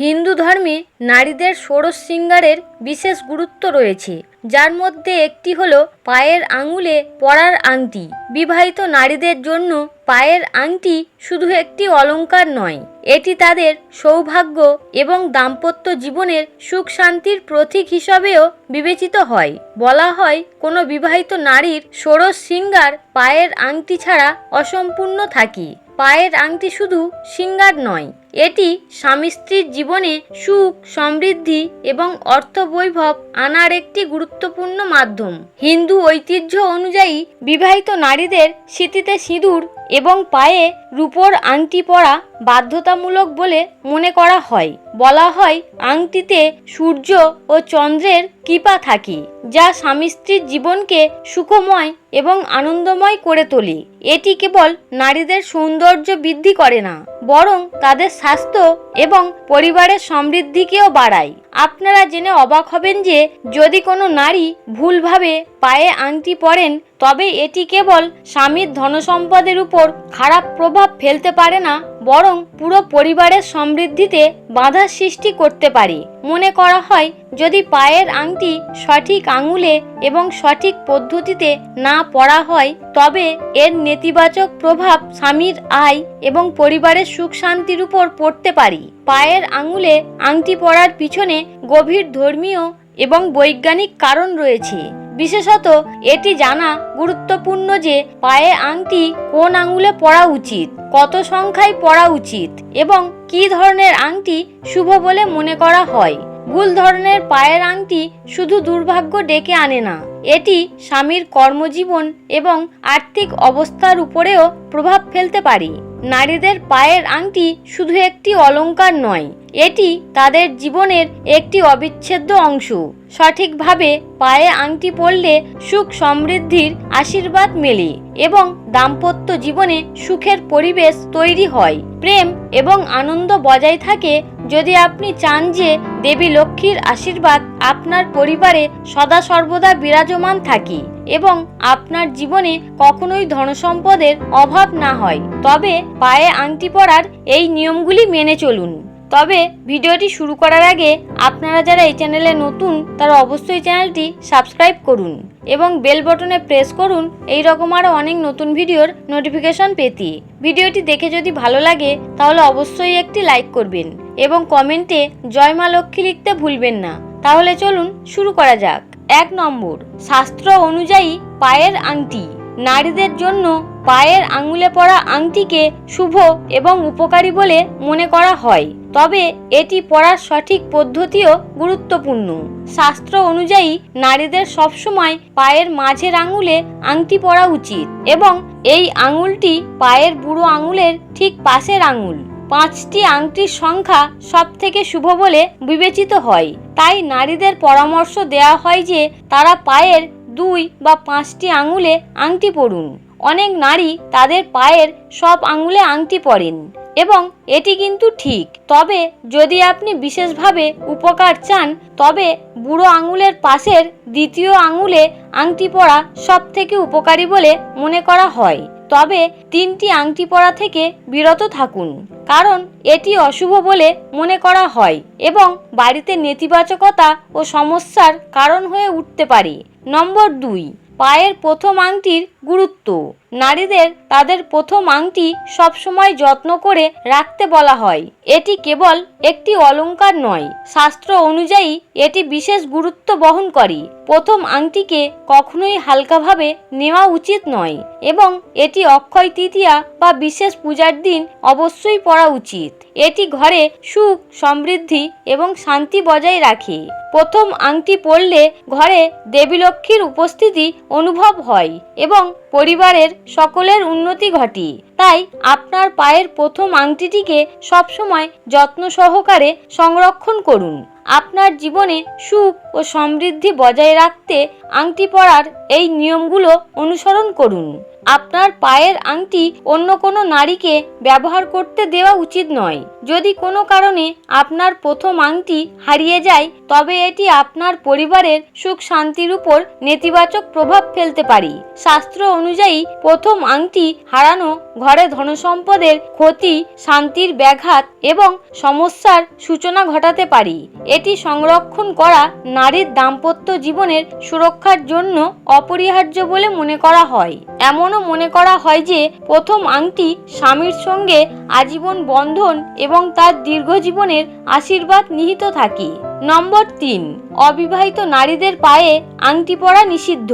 হিন্দু ধর্মে নারীদের ষোড়শ শৃঙ্গারের বিশেষ গুরুত্ব রয়েছে। যার মধ্যে একটি হলো পায়ের আঙুলে পরার আংটি। বিবাহিত নারীদের জন্য পায়ের আংটি শুধু একটি অলঙ্কার নয়, এটি তাদের সৌভাগ্য এবং দাম্পত্য জীবনের সুখ শান্তির প্রতীক হিসাবেও বিবেচিত হয়। বলা হয়, কোনো বিবাহিত নারীর ষোড়শ শৃঙ্গার পায়ের আংটি ছাড়া অসম্পূর্ণ থাকে। পায়ের আংটি শুধু সিঙ্গার নয় এটি স্বামী স্ত্রীর জীবনে সুখ, সমৃদ্ধি এবং অর্থ বৈভব আনার একটি গুরুত্বপূর্ণ মাধ্যম। হিন্দু ঐতিহ্য অনুযায়ী বিবাহিত নারীদের স্মৃতিতে সিঁদুর এবং পায়ে রূপোর আংটি পরা বাধ্যতামূলক বলে মনে করা হয়। বলা হয়, আংটিতে সূর্য ও চন্দ্রের কৃপা থাকে, যা স্বামী স্ত্রীর জীবনকে সুখময় এবং আনন্দময় করে তোলে। এটি কেবল নারীদের সৌন্দর্য বৃদ্ধি করে না, বরং তাদের স্বাস্থ্য এবং পরিবারের সমৃদ্ধিকেও বাড়ায়। আপনারা জেনে অবাক হবেন যে, যদি কোনো নারী ভুলভাবে পায়ে আংটি পরেন, তবে এটি কেবল স্বামীর ধনসম্পদের উপর খারাপ প্রভাব ফেলতে পারে না, বরং পুরো পরিবারের সমৃদ্ধিতে বাধার সৃষ্টি করতে পারে। মনে করা হয়, যদি পায়ের আংটি সঠিক আঙুলে এবং সঠিক পদ্ধতিতে না পড়া হয়, তবে এর নেতিবাচক প্রভাব স্বামীর আয় এবং পরিবারের সুখ শান্তির উপর পড়তে পারে। পায়ের আঙুলে আংটি পরার পিছনে গভীর ধর্মীয় এবং বৈজ্ঞানিক কারণ রয়েছে। বিশেষত এটি জানা গুরুত্বপূর্ণ যে পায়ে আংটি কোন আঙুলে পরা উচিত, কত সংখ্যায় পরা উচিত এবং কী ধরনের আংটি শুভ বলে মনে করা হয়। ভুল ধরনের পায়ের আংটি শুধু দুর্ভাগ্য ডেকে আনে না, এটি স্বামীর কর্মজীবন এবং আর্থিক অবস্থার উপরেও প্রভাব ফেলতে পারে। নারীদের পায়ের আংটি শুধু একটি অলঙ্কার নয়, এটি তাদের জীবনের একটি অবিচ্ছেদ্য অংশ। সঠিকভাবে পায়ে আংটি পরলে সুখ সমৃদ্ধির আশীর্বাদ মেলে এবং দাম্পত্য জীবনে সুখের পরিবেশ তৈরি হয়। প্রেম এবং আনন্দ বজায় থাকে যদি আপনি চান যে দেবী লক্ষ্মীর আশীর্বাদ আপনার পরিবারে সদা সর্বদা বিরাজমান থাকি এবং আপনার জীবনে কখনোই ধনসম্পদের অভাব না হয়। তবে পায়ে আংটি পরার এই নিয়মগুলি মেনে চলুন। তবে ভিডিওটি শুরু করার আগে আপনারা যারা এই চ্যানেলে নতুন, তারা অবশ্যই চ্যানেলটি সাবস্ক্রাইব করুন এবং বেল বটনে প্রেস করুন এই রকম আরও অনেক নতুন ভিডিওর নোটিফিকেশন পেতে। ভিডিওটি দেখে যদি ভালো লাগে, তাহলে অবশ্যই একটি লাইক করবেন এবং কমেন্টে জয় মা লক্ষ্মী লিখতে ভুলবেন না। তাহলে চলুন শুরু করা যাক। এক নম্বর, শাস্ত্র অনুযায়ী পায়ের আংটি। নারীদের জন্য পায়ের আঙুলে পরা আংটিকে শুভ এবং উপকারী বলে মনে করা হয়। তবে এটি পড়ার সঠিক পদ্ধতিও গুরুত্বপূর্ণ। শাস্ত্র অনুযায়ী নারীদের সবসময় পায়ের মাঝের আঙুলে আংটি পরা উচিত এবং এই আঙুলটি পায়ের বুড়ো আঙুলের ঠিক পাশের আঙুল। পাঁচটি আংটির সংখ্যা সব থেকে শুভ বলে বিবেচিত হয়। তাই নারীদের পরামর্শ দেওয়া হয় যে তারা পায়ের দুই বা পাঁচটি আঙুলে আংটি পরুন। অনেক নারী তাদের পায়ের সব আঙুলে আংটি পরেন। এবং এটি কিন্তু ঠিক। তবে যদি আপনি বিশেষভাবে উপকার চান, তবে বুড়ো আঙুলের পাশের দ্বিতীয় আঙুলে আংটি পরা সব থেকে উপকারী বলে মনে করা হয়। তবে তিনটি আংটি পরা থেকে বিরত থাকুন, কারণ এটি অশুভ বলে মনে করা হয় এবং বাড়িতে নেতিবাচকতা ও সমস্যার কারণ হয়ে উঠতে পারে। নম্বর দুই, পায়ের প্রথম আংটির গুরুত্ব। নারীদের তাদের প্রথম আংটি সবসময় যত্ন করে রাখতে বলা হয়। এটি কেবল একটি অলংকার নয়, শাস্ত্র অনুযায়ী এটি বিশেষ গুরুত্ব বহন করে। প্রথম আংটিকে কখনোই হালকাভাবে নেওয়া উচিত নয় এবং এটি অক্ষয় তৃতীয়া বা বিশেষ পূজার দিন অবশ্যই পরা উচিত। এটি ঘরে সুখ, সমৃদ্ধি এবং শান্তি বজায় রাখে। প্রথম আংটি পরলে ঘরে দেবী লক্ষ্মীর উপস্থিতি অনুভব হয় এবং পরিবারের সকলের উন্নতি ঘটে। তাই আপনার পায়ের প্রথম আংটিটিকে সবসময় যত্ন সহকারে সংরক্ষণ করুন। আপনার জীবনে সুখ ও সমৃদ্ধি বজায় রাখতে আংটি পরার এই নিয়মগুলো অনুসরণ করুন। আপনার পায়ের আংটি অন্য কোনো নারীকে ব্যবহার করতে দেওয়া উচিত নয়। যদি কোনো কারণে আপনার প্রথম আংটি হারিয়ে যায়, তবে এটি আপনার পরিবারের সুখ শান্তির উপর নেতিবাচক প্রভাব ফেলতে পারে। শাস্ত্র অনুযায়ী প্রথম আংটি হারানো ঘরে ধনসম্পদের ক্ষতি, শান্তির ব্যাঘাত এবং সমস্যার সূচনা ঘটাতে পারে। এটি সংরক্ষণ করা নারীর দাম্পত্য জীবনের সুরক্ষার জন্য অপরিহার্য বলে মনে করা হয়। এমনও মনে করা হয় যে প্রথম আংটি স্বামীর সঙ্গে আজীবন বন্ধন এবং তার দীর্ঘজীবনের আশীর্বাদ নিহিত থাকে। নম্বর তিন, অবিবাহিত নারীদের পায়ে আংটি পরা নিষিদ্ধ।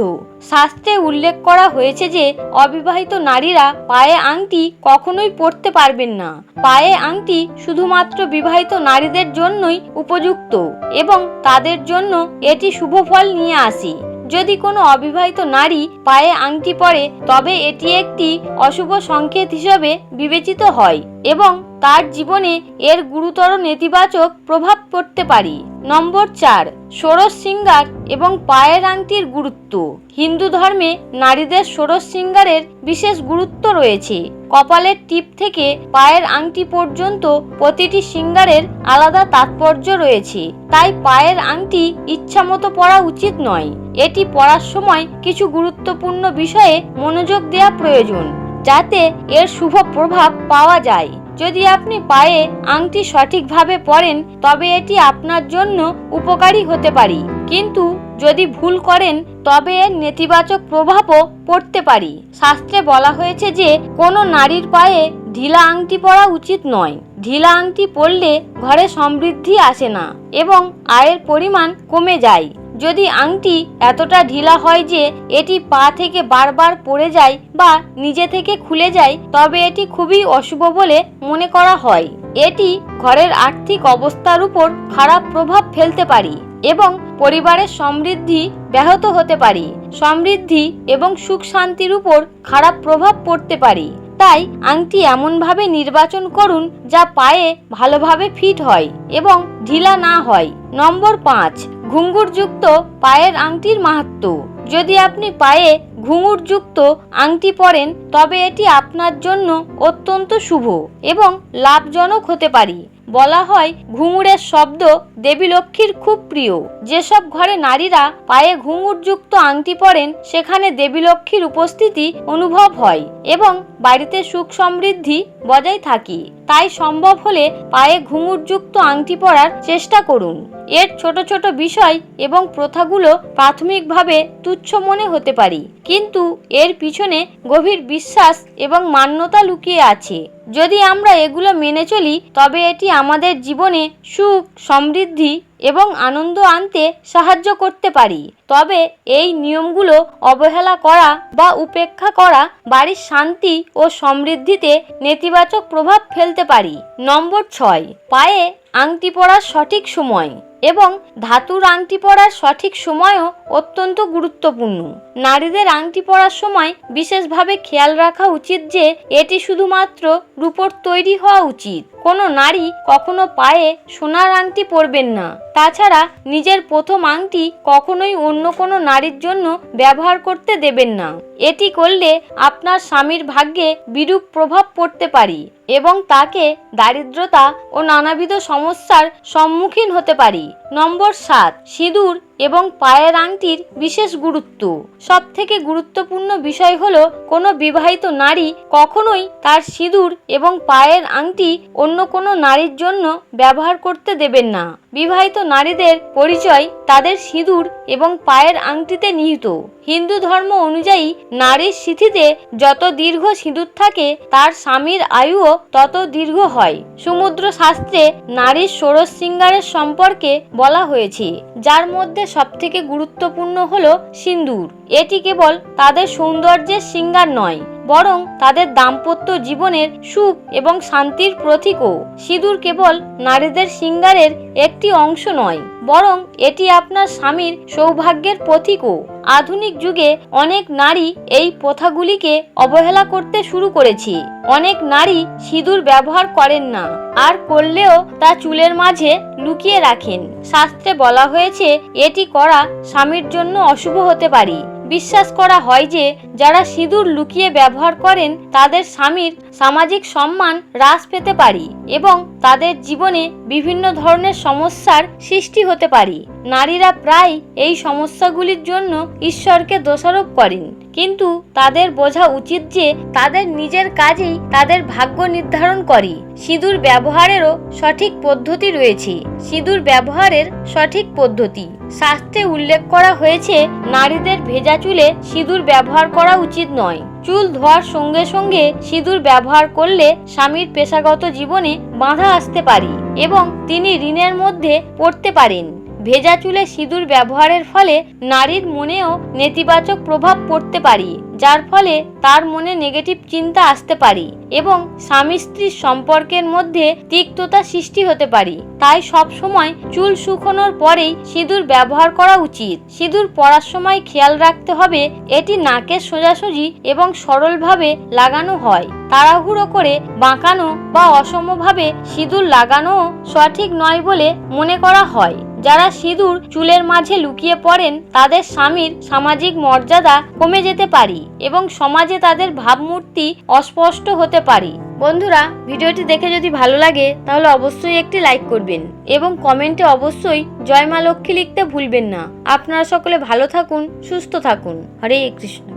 শাস্ত্রে উল্লেখ করা হয়েছে যে অবিবাহিত নারীরা পায়ে আংটি কখনোই পরতে পারবেন না। পায়ে আংটি শুধুমাত্র বিবাহিত নারীদের জন্যই উপযুক্ত এবং তাদের জন্য এটি শুভ ফল নিয়ে আসে। যদি কোনো অবিবাহিত নারী পায়ে আংটি পরে, তবে এটি একটি অশুভ সংকেত হিসাবে বিবেচিত হয় এবং তার জীবনে এর গুরুতর নেতিবাচক প্রভাব পড়তে পারে। নম্বর চার, ষোড়শ শৃঙ্গার এবং পায়ের আংটির গুরুত্ব। হিন্দু ধর্মে নারীদের ষোড়শ শৃঙ্গারের বিশেষ গুরুত্ব রয়েছে। কপালের টিপ থেকে পায়ের আংটি পর্যন্ত প্রতিটি শৃঙ্গারের আলাদা তাৎপর্য রয়েছে। তাই পায়ের আংটি ইচ্ছামতো পরা উচিত নয়। এটি পরার সময় কিছু গুরুত্বপূর্ণ বিষয়ে মনোযোগ দেওয়া প্রয়োজন, যাতে এর শুভ প্রভাব পাওয়া যায়। যদি আপনি পায়ে আংটি সঠিকভাবে পরেন, তবে এটি আপনার জন্য উপকারী হতে পারি। কিন্তু যদি ভুল করেন, তবে এর নেতিবাচক প্রভাবও পড়তে পারি। শাস্ত্রে বলা হয়েছে যে, কোনো নারীর পায়ে ঢিলা আংটি পরা উচিত নয়। ঢিলা আংটি পরলে ঘরে সমৃদ্ধি আসে না এবং আয়ের পরিমাণ কমে যায়। যদি আংটি এতটা ঢিলা হয় যে এটি পা থেকে বারবার পড়ে যায় বা নিজে থেকে খুলে যায়, তবে এটি খুবই অশুভ বলে মনে করা হয়। এটি ঘরের আর্থিক অবস্থার উপর খারাপ প্রভাব ফেলতে পারি এবং পরিবারের সমৃদ্ধি ব্যাহত হতে পারি। সমৃদ্ধি এবং সুখ শান্তির উপর খারাপ প্রভাব পড়তে পারি। তাই আংটি এমনভাবে নির্বাচন করুন যা পায়ে ভালোভাবে ফিট হয় এবং ঢিলা না হয়। নম্বর পাঁচ ঘুঙ্গুরযুক্ত পায়ের আংটির মাহাত্ম। যদি আপনি পায়ে ঘুঙুরযুক্ত আংটি পরেন, তবে এটি আপনার জন্য অত্যন্ত শুভ এবং লাভজনক হতে পারে। বলা হয়, ঘুঙুরের শব্দ দেবী লক্ষ্মীর খুব প্রিয়। যেসব ঘরে নারীরা পায়ে ঘুঙুরযুক্ত আংটি পরেন, সেখানে দেবী লক্ষ্মীর উপস্থিতি অনুভব হয় এবং বাড়িতে সুখ সমৃদ্ধি বজায় থাকি। তাই সম্ভব হলে পায়ে ঘুঙুরযুক্ত আংটি পরার চেষ্টা করুন। এর ছোট ছোট বিষয় এবং প্রথাগুলো প্রাথমিকভাবে তুচ্ছ মনে হতে পারে। কিন্তু এর পিছনে গভীর বিশ্বাস এবং মান্যতা লুকিয়ে আছে। যদি আমরা এগুলো মেনে চলি, তবে এটি আমাদের জীবনে সুখ, সমৃদ্ধি এবং আনন্দ আনতে সাহায্য করতে পারি। তবে এই নিয়মগুলো অবহেলা করা বা উপেক্ষা করা, বাড়ির শান্তি ও সমৃদ্ধিতে নেতিবাচক প্রভাব ফেলতে পারি। নম্বর ছয়, পায়ে আংটি পরার সঠিক সময় এবং ধাতুর আংটি পরার সঠিক সময়ও অত্যন্ত গুরুত্বপূর্ণ। নারীদের আংটি পরার সময় বিশেষভাবে খেয়াল রাখা উচিত যে, এটি শুধুমাত্র রূপোর তৈরি হওয়া উচিত। কোনো নারী কখনো পায়ে সোনার আংটি পরবেন না। তাছাড়া নিজের প্রথম আংটি কখনোই অন্য কোনো নারীর জন্য ব্যবহার করতে দেবেন না। এটি করলে আপনার স্বামীর ভাগ্যে বিরূপ প্রভাব পড়তে পারি এবং তাকে দারিদ্রতা ও নানাবিধ সমস্যার সম্মুখীন হতে পারি। নম্বর সাত, সিঁদুর এবং পায়ের আংটির বিশেষ গুরুত্ব। সব থেকে গুরুত্বপূর্ণ বিষয় হল, কোনো বিবাহিত নারী কখনোই তার সিঁদুর এবং পায়ের আংটি অন্য কোনো নারীর জন্য ব্যবহার করতে দেবেন না। বিবাহিত নারীদের পরিচয় তাদের সিঁদুর এবং পায়ের আংটিতে নিহিত। হিন্দু ধর্ম অনুযায়ী, নারীর সিথিতে যত দীর্ঘ সিঁদুর থাকে, তার স্বামীর আয়ুও তত দীর্ঘ হয়। সমুদ্র শাস্ত্রে নারীর ষোড়শ শৃঙ্গারের সম্পর্কে বলা হয়েছে, যার মধ্যে সবথেকে গুরুত্বপূর্ণ হল সিন্দুর। এটি কেবল তাদের সৌন্দর্যের সিঙ্গার নয়, বরং তাদের দাম্পত্য জীবনের সুখ এবং শান্তির প্রতীকও। সিঁদুর কেবল নারীদের সিঙ্গারের একটি অংশ নয়। বরং এটি আপনার স্বামীর সৌভাগ্যের প্রতীকও। আধুনিক যুগে অনেক নারী এই প্রথাগুলিকে অবহেলা করতে শুরু করেছি। অনেক নারী সিঁদুর ব্যবহার করেন না, আর করলেও তা চুলের মাঝে লুকিয়ে রাখেন। শাস্ত্রে বলা হয়েছে, এটি করা স্বামীর জন্য অশুভ হতে পারে। বিশ্বাস করা হয় যে, যারা সিঁদুর লুকিয়ে ব্যবহার করেন, তাদের স্বামীর সামাজিক সম্মান হ্রাস পেতে পারি এবং তাদের জীবনে বিভিন্ন ধরনের সমস্যার সৃষ্টি হতে পারি। নারীরা প্রায় এই সমস্যাগুলির জন্য ঈশ্বরকে দোষারোপ করেন। কিন্তু তাদের বোঝা উচিত যে তাদের নিজের কাজেই তাদের ভাগ্য নির্ধারণ করে। সিঁদুর ব্যবহারেরও সঠিক পদ্ধতি রয়েছে। সিঁদুর ব্যবহারের সঠিক পদ্ধতি। শাস্ত্রে উল্লেখ করা হয়েছে, নারীদের ভেজা চুলে সিঁদুর ব্যবহার করা উচিত নয়। চুল ধোয়ার সঙ্গে সঙ্গে সিঁদুর ব্যবহার করলে স্বামীর পেশাগত জীবনে বাধা আসতে পারে এবং তিনি ঋণের মধ্যে পড়তে পারেন। ভেজা চুলে সিঁদুর ব্যবহারের ফলে নারীর মনেও নেতিবাচক প্রভাব পড়তে পারি, যার ফলে তার মনে নেগেটিভ চিন্তা আসতে পারে এবং স্বামী স্ত্রীর সম্পর্কের মধ্যে তিক্ততা সৃষ্টি হতে পারি। তাই সব সময় চুল শুকোনোর পরেই সিঁদুর ব্যবহার করা উচিত। সিঁদুর পরার সময় খেয়াল রাখতে হবে, এটি নাকের সোজাসুজি এবং সরলভাবে লাগানো হয়। তাড়াহুড়ো করে বাঁকানো বা অসমভাবে সিঁদুর লাগানো সঠিক নয় বলে মনে করা হয়। যারা সিঁদুর চুলের মাঝে লুকিয়ে পড়েন, তাদের স্বামীর সামাজিক মর্যাদা কমে যেতে পারি এবং সমাজে তাদের ভাবমূর্তি অস্পষ্ট হতে পারি। বন্ধুরা, ভিডিওটি দেখে যদি ভালো লাগে, তাহলে অবশ্যই একটি লাইক করবেন এবং কমেন্টে অবশ্যই জয় মা লক্ষ্মী লিখতে ভুলবেন না। আপনারা সকলে ভালো থাকুন, সুস্থ থাকুন। হরে কৃষ্ণ।